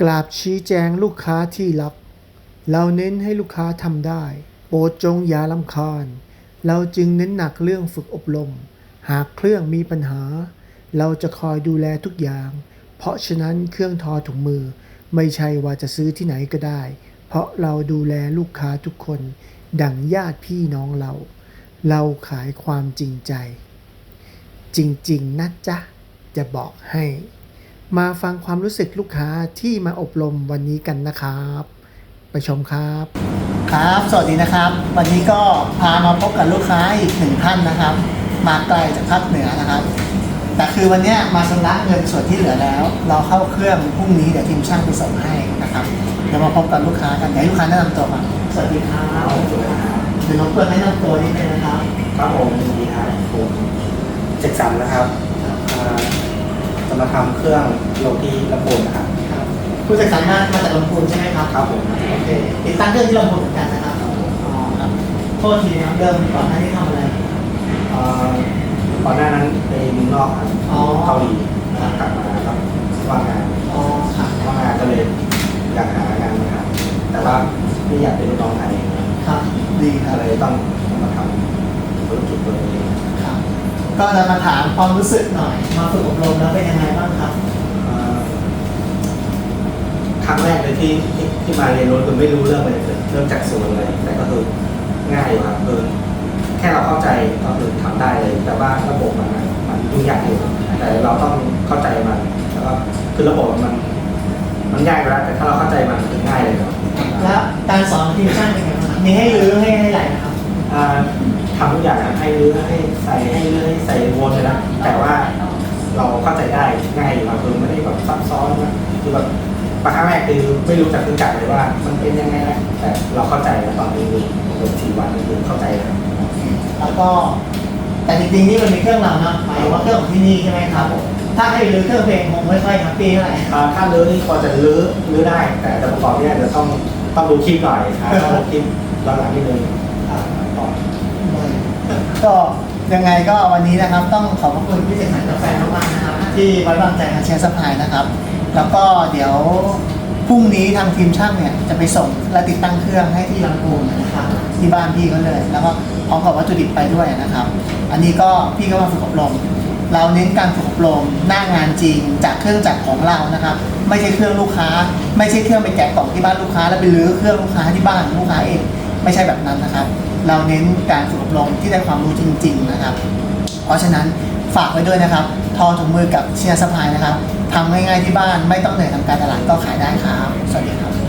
กราบชี้แจงลูกค้าที่รักเราเน้นให้ลูกค้าทำได้ โปรดจงอย่าลำคาญ เราจึงเน้นหนักเรื่องฝึกอบรม หากเครื่องมีปัญหา เราจะคอยดูแลทุกอย่าง เพราะฉะนั้นเครื่องทอถุงมือ ไม่ใช่ว่าจะซื้อที่ไหนก็ได้ เพราะเราดูแลลูกค้าทุกคน ดังญาติพี่น้องเรา เราขายความจริงใจ จริง ๆนะจ๊ะจะบอกให้ มาฟังความรู้สึกลูกค้าที่มาอบรมวันนี้กันนะครับ ไปชมครับ ครับ สวัสดีนะครับ วันนี้ก็พามาพบกับลูกค้าอีกหนึ่งท่านนะครับ มาไกลจากภาคเหนือนะครับ แต่คือวันเนี้ยมาชำระเงินส่วนที่เหลือแล้ว เราเข้าเครื่องพรุ่งนี้เดี๋ยวทีมช่างไปส่งให้นะครับเดี๋ยวมาพบกับลูกค้ากันเดี๋ยวให้ลูกค้าแนะนำตัวก่อนสวัสดีครับเดี๋ยวน้องเปิดแนะนำตัวนิดนึงนะครับครับผมสวัสดีครับผมเจ็กสันนะครับอ่า จะมาทำเครื่องโลที่ลำโพงนะครับครับผู้จัดการมามาจากลำพูนใช่ไหมครับครับผม โอเคติดตั้งเครื่องที่ลำพูนเหมือนกันนะครับอ๋อครับโทษทีนะครับเดิมก่อนหน้านี้ทำอะไรอ่าก่อนหน้านั้นไปเมืองนอกครับอ๋อ เกาหลีกลับมาครับว่างงานอ๋อครับว่างงานก็เลยอยากหางานมาทำแต่ว่าไม่อยากเป็นลูกน้องใครครับ ดีคก็รับเลยต้องมาทำธุรกิจตัวเองครับ ก็จะมาถามความรู้สึกหน่อย มาฝึกอบรมแล้วเป็นยังไงบ้างครับอ่าครั้งแรกเลยที่ที่ที่มาเรียนรู้คือไม่รู้เรื่องเลยเริ่มจากศูนย์เลย แต่ก็คือง่ายอยู่ครับคือแค่เราเข้าใจก็คือทำได้เลย แต่ว่าระบบมันอะมันยุ่งยากอยู่ แต่เราต้องเข้าใจมันแล้วก็คือระบบมัน มันง่ายอยู่แล้วแต่ถ้าเราเข้าใจมันคือง่ายเลยครับแล้วการสอนทีมช่างเป็นยังไงบ้างครับมีให้รื้อให้ให้อะไรนะครับ อ่า ทำทุกอย่างอะให้รื้อให้ใส่ให้รื้อให้ใส่วนเลยนะแต่ว่าเราเข้าใจได้ง่ายอยู่ครับคือไม่ได้แบบซับซ้อนนะคือแบบบางครั้งแรกคือไม่รู้จักพื้นฐานเลยว่า มันเป็นยังไงนะแต่เราเข้าใจแล้วตอนนี้คือสี่วันนี้คือเข้าใจแล้วแล้วก็แต่จริงๆนี่มันมีเครื่องเรานะหมายถึงว่าเครื่องของที่นี่ใช่ไหมครับผมถ้าให้รื้อเครื่องเพลงคงไม่ค่อยแฮปปี้เท่าไหร่อ่าถ้ารื้อนี่พอจะรื้อรื้อได้ แต่จะประกอบเนี่ยจะต้องต้องดูคลิปหน่อยอ่าต้องดูคลิปย้อนหลังนิดนึงอ่า ก็ยังไงก็วันนี้นะครับต้องขอบพระคุณพี่เจสันกับแฟมากๆนะครับที่ไว้วางใจมาแชร์สปายนะครับ แล้วก็เดี๋ยวพรุ่งนี้ทางทีมช่างเนี่ยจะไปส่งและติดตั้งเครื่องให้ที่ลำพูนนะครับที่บ้านพี่เขาเลย แล้วก็พร้อมกับวัตถุดิบไปด้วยนะครับ อันนี้ก็พี่ก็มาฝึกอบรม เราเน้นการฝึกอบรมหน้างานจริงจากเครื่องจักรของเรานะครับ ไม่ใช่เครื่องลูกค้า ไม่ใช่เครื่องไปแกะกล่องที่บ้านลูกค้า แล้วไปรื้อเครื่องลูกค้าที่บ้านลูกค้าเอง ไม่ใช่แบบนั้นนะครับ เราเน้นการฝึกอบรมที่ได้ความรู้จริง ๆนะครับ เพราะฉะนั้นฝากไว้ด้วยนะครับทอถุงมือกับเชียร์สะพายนะครับทำง่ายๆที่บ้านไม่ต้องเหนื่อยทำการตลาดก็ขายได้ครับ สวัสดีครับ